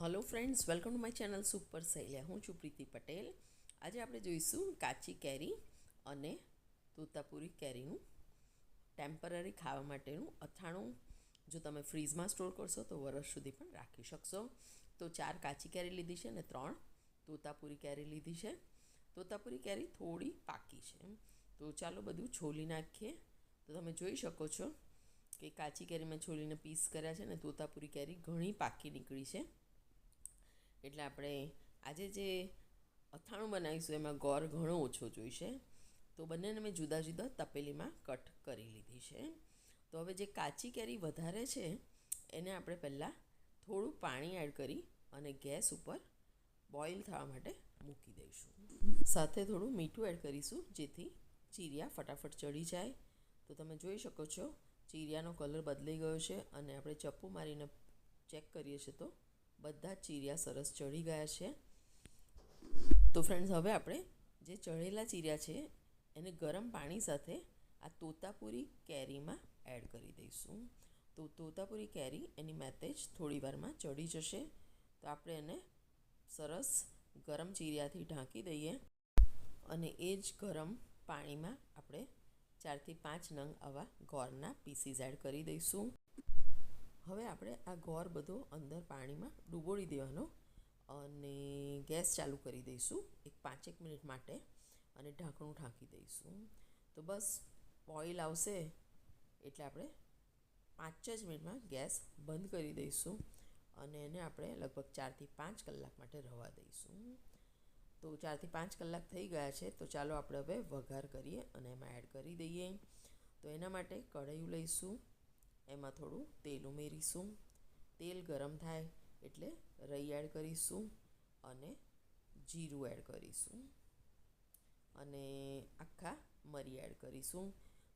Hello friends welcome to my channel super સૈલ્યા હું છું પ્રીતિ પટેલ. આજે આપણે જોઈશું કાચી કેરી અને તોતાપુરી કેરીનું ટેમ્પરરી ખાવા માટેનું અથાણું. જો તમે ફ્રીઝમાં સ્ટોર કરશો તો વરસ સુધી પણ રાખી શકશો. તો ચાર કાચી કેરી લીધી છે અને ત્રણ તોતાપુરી કેરી લીધી છે. તોતાપુરી કેરી થોડી પાકી છે. તો ચાલો બધું છોલી નાખીએ. તો તમે જોઈ શકો છો કે કાચી કેરીમાં છોલીને પીસ કર્યા છે ને તોતાપુરી કેરી ઘણી પાકી નીકળી છે. એટલે આપણે આજે જે અથાણું બનાવીશું, એમાં ગોળ ઘણો ઓછો જોઈશે. તો બંનેને મેં જુદા જુદા તપેલીમાં કટ કરી લીધી છે. તો હવે જે કાચી કેરી વધારે છે, એને આપણે પહેલાં થોડું પાણી એડ કરી અને ગેસ ઉપર બોઇલ થવા માટે મૂકી દઈશું. સાથે થોડું મીઠું એડ કરીશું, જેથી ચીરિયા ફટાફટ ચડી જાય. તો તમે જોઈ શકો છો, ચીરિયાનો કલર બદલાઈ ગયો છે અને આપણે ચપ્પુ મારીને ચેક કરીએ છીએ તો બધા જ ચીરિયા સરસ ચડી ગયા છે. તો ફ્રેન્ડ્સ હવે આપણે જે ચઢેલા ચીરિયા છે, એને ગરમ પાણી સાથે આ તોતાપુરી કેરીમાં એડ કરી દઈશું. તો તોતાપુરી કેરી એની મેતે જ થોડી વારમાં ચડી જશે. તો આપણે એને સરસ ગરમ ચીરિયાથી ઢાંકી દઈએ અને એ જ ગરમ પાણીમાં આપણે ચારથી પાંચ નંગ આવા ગોળના પીસીસ એડ કરી દઈશું. હવે આપણે આ ગોળ બધો અંદર પાણીમાં ડૂબોળી દેવાનો અને ગેસ ચાલુ કરી દઈશું એક પાંચેક મિનિટ માટે અને ઢાંકણું ઢાંકી દઈશું. તો બસ ઓઇલ આવશે એટલે આપણે પાંચ જ મિનિટમાં ગેસ બંધ કરી દઈશું અને એને આપણે લગભગ ચારથી પાંચ કલાક માટે રવા દઈશું. તો ચારથી પાંચ કલાક થઈ ગયા છે તો ચાલો આપણે હવે વઘાર કરીએ અને એમાં એડ કરી દઈએ. તો એના માટે કઢાઈ લઈશું. એમાં થોડું તેલ ઉમેરીશું. તેલ ગરમ થાય એટલે રઈ એડ કરીશું અને જીરું એડ કરીશું. અને આખા મરી એડ કરીશું.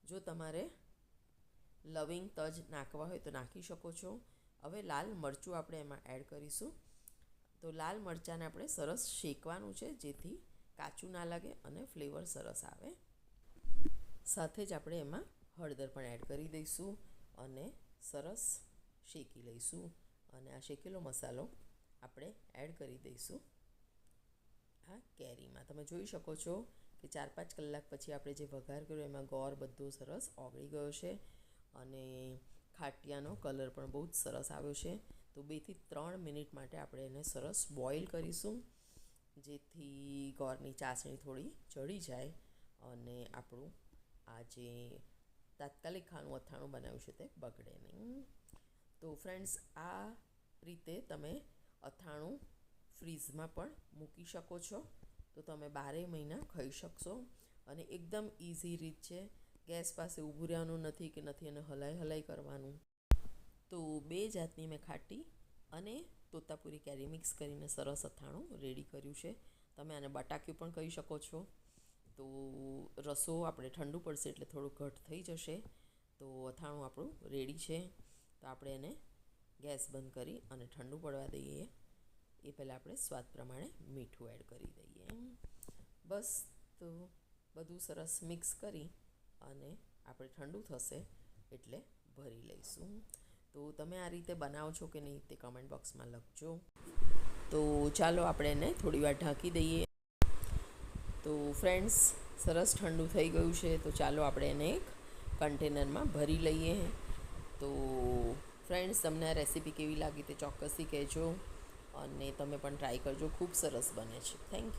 જો તમારે લવિંગ તજ નાખવા હોય તો નાખી શકો છો. હવે લાલ મરચું આપણે એમાં એડ કરીશું. તો લાલ મરચાંને આપણે સરસ શેકવાનું છે જેથી કાચું ના લાગે અને ફ્લેવર સરસ આવે. સાથે જ આપણે એમાં હળદર પણ એડ કરી દઈશું. અને સરસ શેકી લઈશું. અને આ શેકેલો મસાલો આપણે એડ કરી દઈશું. આ કેરીમાં. તમે જોઈ શકો છો કે ચાર પાંચ કલાક પછી આપણે જે વઘાર કર્યો એમાં ગોળ બધો સરસ ઓગળી ગયો છે. અને ખાટિયાનો કલર પણ બહુ જ સરસ આવ્યો છે. તો બેથી ત્રણ મિનિટ માટે આપણે એને સરસ બોઇલ કરીશું, જેથી ગોળની ચાસણી થોડી ચડી જાય અને આપણું આ જે તાત્કાલિક ખાણું અથાણું બનાવ્યું છે તે બગડે નહીં. તો ફ્રેન્ડ્સ આ રીતે તમે અથાણું ફ્રીઝમાં પણ મૂકી શકો છો. તો તમે બારે મહિના ખાઈ શકશો. અને એકદમ ઇઝી રીત છે. ગેસ પાસે ઊભું રહેવાનું નથી કે નથી એને હલાઈ હલાઈ કરવાનું. તો બે જાતની મેં ખાટી અને તોતાપુરી કેરી મિક્સ કરીને સરસ અથાણું રેડી કર્યું છે. તમે આને બટાક્યું પણ કહી શકો છો. તો રસો આપણે ઠંડુ પડશે એટલે થોડું ઘટ થઈ જશે. તો અથાણું આપણું રેડી છે. તો આપણે એને ગેસ બંધ કરી અને ઠંડુ પડવા દઈએ. એ પહેલાં આપણે સ્વાદ પ્રમાણે મીઠું એડ કરી દઈએ. બસ તો બધું સરસ મિક્સ કરી અને આપણે ઠંડુ થશે એટલે ભરી લઈશું. તો તમે આ રીતે બનાવો છો કે નહીં તે કમેન્ટ બોક્સમાં લખજો. તો ચાલો આપણે એને થોડી વાર ઢાંકી દઈએ. તો ફ્રેન્ડ્સ સરસ ઠંડુ થઈ ગયું છે, તો ચાલો આપણે એને એક કન્ટેનરમાં ભરી લઈએ. તો ફ્રેન્ડ્સ તમને આ રેસીપી કેવી લાગી તે ચોક્કસથી કહેજો અને તમે પણ ટ્રાય કરજો, ખૂબ સરસ બને છે. Thank you